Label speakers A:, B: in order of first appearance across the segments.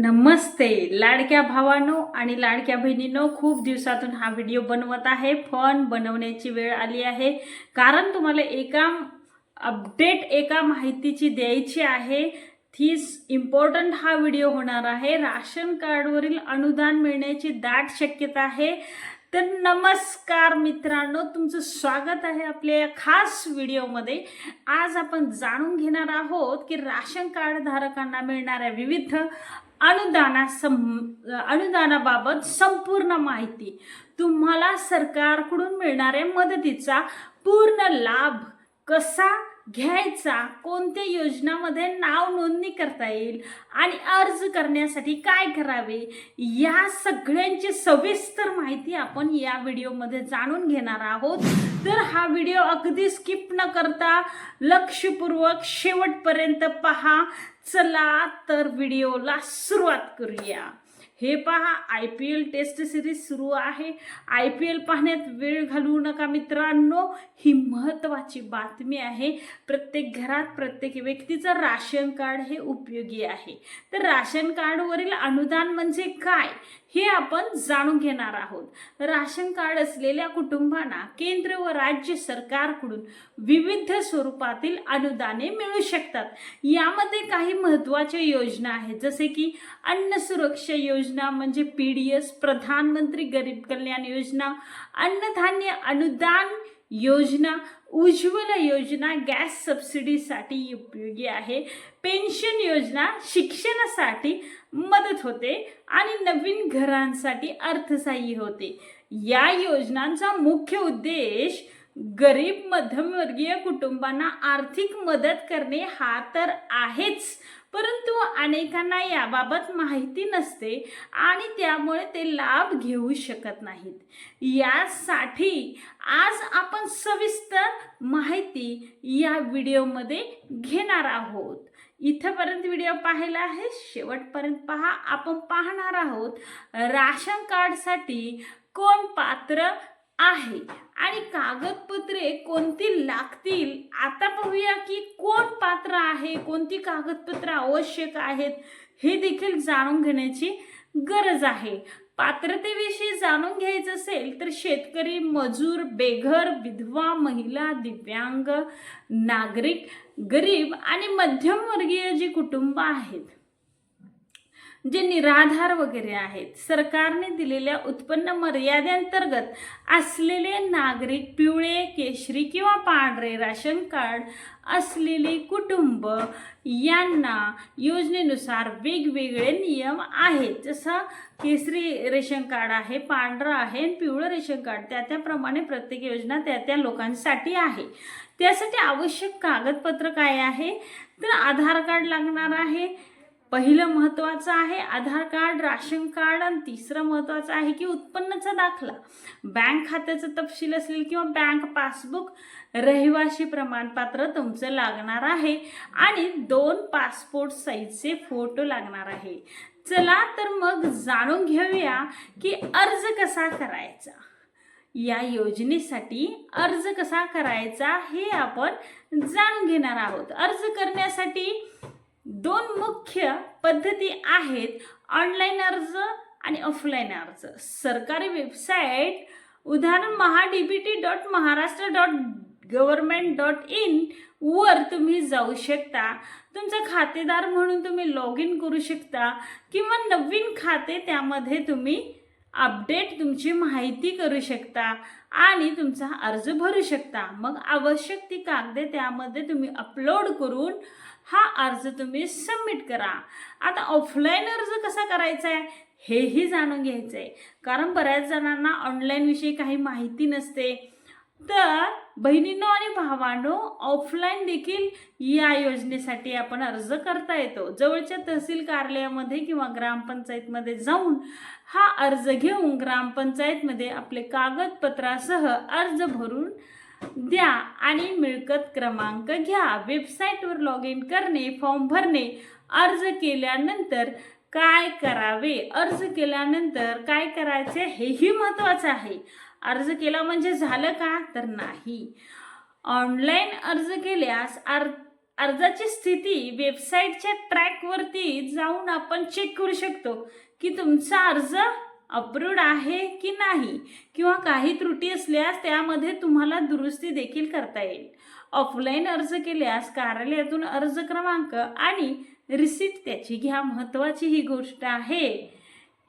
A: नमस्ते. लाडक्या भावानो आणि लाडक्या बहिणीनो खूप दिवसातून हा व्हिडिओ बनवत आहे. फन बनवण्याची वेळ आली आहे. कारण तुम्हाला एका अपडेट एका माहितीची द्यायची आहे तीच इम्पॉर्टंट हा व्हिडिओ होणार आहे. राशन कार्डवरील अनुदान मिळण्याची दाट शक्यता आहे. तर नमस्कार मित्रांनो तुमचं स्वागत आहे आपल्या या खास व्हिडिओमध्ये. आज आपण जाणून घेणार आहोत की राशन कार्ड धारकांना मिळणाऱ्या विविध अनुदाना सं अनुदानाबाबत संपूर्ण माहिती. तुम्हाला सरकारकडून मिळणाऱ्या मदतीचा पूर्ण लाभ कसा घ्यायचा. कोणत्या योजनामध्ये नाव नोंदणी करता येईल आणि अर्ज करण्यासाठी काय करावे? या सगळ्यांची सविस्तर माहिती आपण या व्हिडिओमध्ये जाणून घेणार आहोत. तर हा व्हिडिओ अगदी स्किप न करता लक्षपूर्वक शेवटपर्यंत पहा. चला तर व्हिडिओला सुरुवात करूया. हे पहा I P L test series सुरू आहे. आय पी एल पाहण्यात वेळ घालवू नका मित्रांनो. ही महत्त्वाची बातमी आहे. प्रत्येक घरात प्रत्येक व्यक्तीचं राशन कार्ड हे उपयोगी आहे. तर राशन कार्डवरील अनुदान म्हणजे काय? हे आपण जाणून घेणार आहोत. राशन कार्ड असलेल्या कुटुंबांना केंद्र व राज्य सरकारकडून विविध स्वरूपातील अनुदाने मिळू शकतात. यामध्ये काही महत्त्वाच्या योजना आहेत. जसे की अन्न सुरक्षा योजना म्हणजे पी डी एस प्रधानमंत्री गरीब कल्याण योजना अन्नधान्य अनुदान योजना उज्ज्वला योजना गॅस सबसिडीसाठी उपयोगी आहे. पेन्शन योजना शिक्षणासाठी मदत होते आणि नवीन घरांसाठी अर्थसहाय्य होते. या योजनांचा मुख्य उद्देश गरीब मध्यमवर्गीय कुटुंबांना आर्थिक मदत करणे हा तर आहेच. परंतु अनेकांना याबाबत माहिती नसते आणि त्यामुळे ते लाभ घेऊ शकत नाहीत. यासाठी आज आपण सविस्तर माहिती या व्हिडिओमध्ये घेणार आहोत. इथंपर्यंत व्हिडिओ पाहिला आहे शेवटपर्यंत पहा. आपण पाहणार आहोत राशन कार्डसाठी कोण पात्र आहे. आणि कागदपत्रे कोणती लागतील? आता पाहूया की कोण पात्र आहे कोणती कागदपत्रे आवश्यक आहेत हे देखील जाणून घेण्याची गरज आहे. पात्रतेविषयी जाणून घ्यायचं असेल तर शेतकरी मजूर बेघर विधवा महिला दिव्यांग नागरिक गरीब आणि मध्यमवर्गीय जी कुटुंब आहेत जे निराधार वगैरे आहेत सरकारने दिलेल्या उत्पन्न मर्यादेअंतर्गत असलेले नागरिक पिवळे केशरी किंवा पांढरे राशन कार्ड असलेले कुटुंब यांना योजनेनुसार वेगवेगळे नियम आहेत. जसं केसरी रेशन कार्ड आहे पांढरं आहे आणि पिवळं रेशन कार्ड त्या त्याप्रमाणे प्रत्येक योजना त्या त्या लोकांसाठी आहे. त्यासाठी आवश्यक कागदपत्र काय आहे? तर आधार कार्ड लागणार आहे पहिलं महत्त्वाचं आहे आधार कार्ड राशन कार्ड आणि तिसरं महत्त्वाचं आहे की उत्पन्नाचा दाखला. बँक खात्याचं तपशील असेल किंवा बँक पासबुक रहिवाशी प्रमाणपत्र तुमचं लागणार आहे आणि दोन पासपोर्ट साईजचे फोटो लागणार आहे. चला तर मग जाणून घेऊया की अर्ज कसा करायचा. या योजनेसाठी अर्ज कसा करायचा हे आपण जाणून घेणार आहोत. अर्ज करण्यासाठी दोन मुख्य पद्धती आहेत ऑनलाईन अर्ज आणि ऑफलाईन अर्ज. सरकारी वेबसाईट उदाहरण Maha D B T dot Maharashtra dot government dot in वर तुम्ही जाऊ शकता. तुमचा खातेदार म्हणून तुम्ही लॉग इन करू शकता किंवा नवीन खाते त्यामध्ये तुम्ही अपडेट तुमची माहिती करू शकता. आणि तुमचा अर्ज भरू शकता. मग आवश्यक ती कागदे त्यामध्ये तुम्ही अपलोड करून हा अर्ज तुम्ही सबमिट करा. आता ऑफलाईन अर्ज कसा करायचा आहे? हेही जाणून घ्यायचं आहे कारण बऱ्याच जणांना ऑनलाईनविषयी काही माहिती नसते. तर बहिणींनो आणि भावांनो ऑफलाईन देखील या योजनेसाठी आपण अर्ज करता येतो. जवळच्या तहसील कार्यालयामध्ये किंवा ग्रामपंचायतमध्ये जाऊन हा अर्ज घेऊन ग्रामपंचायतमध्ये आपले कागदपत्रासह अर्ज भरून द्या आणि मिळकत क्रमांक घ्या. वेबसाईटवर लॉग इन करणे फॉर्म भरणे अर्ज केल्यानंतर काय करावे? अर्ज केल्यानंतर काय करायचे? हेही महत्त्वाचं आहे. अर्ज केला म्हणजे झालं का? तर नाही. ऑनलाईन अर्ज केल्यास अर् अर्जाची स्थिती वेबसाईटच्या ट्रॅकवरती जाऊन आपण चेक करू शकतो की तुमचा अर्ज अप्रूव्ड आहे की नाही किंवा काही त्रुटी असल्यास त्यामध्ये तुम्हाला दुरुस्ती देखील करता येईल. ऑफलाईन अर्ज केल्यास कार्यालयातून अर्ज क्रमांक आणि रिसिप्ट त्याची घ्या. महत्त्वाची ही गोष्ट आहे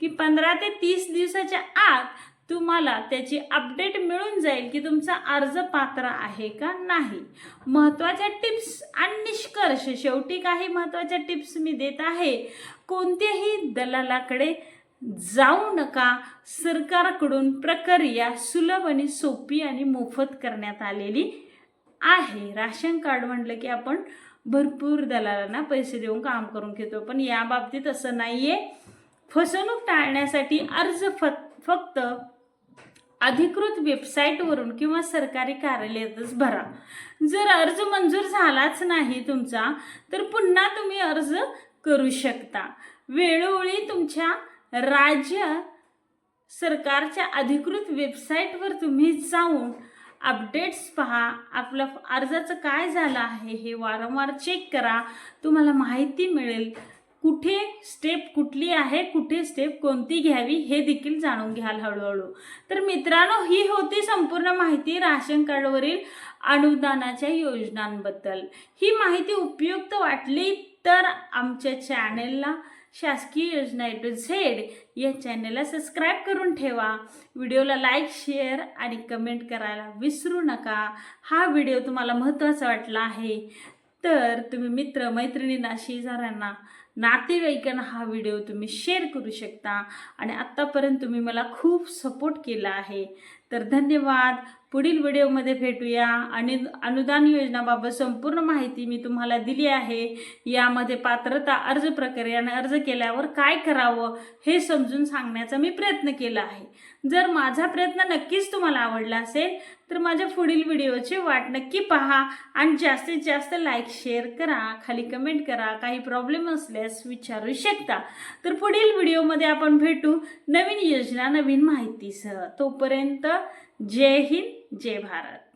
A: की पंधरा ते तीस दिवसाच्या आत तुम्हाला त्याची अपडेट मिळून जाईल की तुमचा अर्ज पात्र आहे का नाही. महत्त्वाच्या टिप्स आणि निष्कर्ष. शेवटी काही महत्त्वाच्या टिप्स मी देत आहे. कोणत्याही दलालाकडे जाऊ नका. सरकारकडून प्रक्रिया सुलभ आणि सोपी आणि मोफत करण्यात आलेली आहे. राशन कार्ड म्हटलं की आपण भरपूर दलालांना पैसे देऊन काम करून घेतो. पण या बाबतीत असं नाही आहे फसवणूक टाळण्यासाठी अर्ज फ फक्त अधिकृत वेबसाईटवरून किंवा सरकारी कार्यालयातच भरा. जर अर्ज मंजूर झालाच नाही तुमचा तर पुन्हा तुम्ही अर्ज करू शकता. वेळोवेळी तुमच्या राज्य सरकारच्या अधिकृत वेबसाईटवर तुम्ही जाऊन अपडेट्स पहा. आपलं अर्जाचं काय झालं आहे हे वारंवार चेक करा. तुम्हाला माहिती मिळेल. कुठे स्टेप कुठली आहे कुठे स्टेप कोणती घ्यावी हे देखील जाणून घ्याल हळूहळू. तर मित्रांनो ही होती संपूर्ण माहिती राशन कार्डवरील अनुदानाच्या योजनांबद्दल. ही माहिती उपयुक्त वाटली तर आमच्या चॅनेलला शासकीय योजना ए टू झेड या चॅनेलला सबस्क्राईब करून ठेवा. व्हिडिओला लाईक शेअर आणि कमेंट करायला विसरू नका. हा व्हिडिओ तुम्हाला महत्त्वाचा वाटला आहे. तर तुम्ही मित्र मैत्रिणींना शेजाऱ्यांना नातेवाईकांना हा व्हिडिओ तुम्ही शेअर करू शकता. आणि आत्तापर्यंत तुम्ही मला खूप सपोर्ट केला आहे. तर धन्यवाद. पुढील व्हिडिओमध्ये भेटूया. आणि अनुदान योजनाबाबत संपूर्ण माहिती मी तुम्हाला दिली आहे. यामध्ये पात्रता अर्ज प्रक्रियाने अर्ज केल्यावर काय करावं हे समजून सांगण्याचा मी प्रयत्न केला आहे. जर माझा प्रयत्न नक्कीच तुम्हाला आवडला असेल तर माझ्या पुढील व्हिडिओची वाट नक्की पहा आणि जास्तीत जास्त लाईक शेअर करा. खाली कमेंट करा. काही प्रॉब्लेम असल्यास विचारू शकता. तर पुढील व्हिडिओमध्ये आपण भेटू नवीन योजना नवीन माहितीसह. तोपर्यंत जय हिंद जय भारत.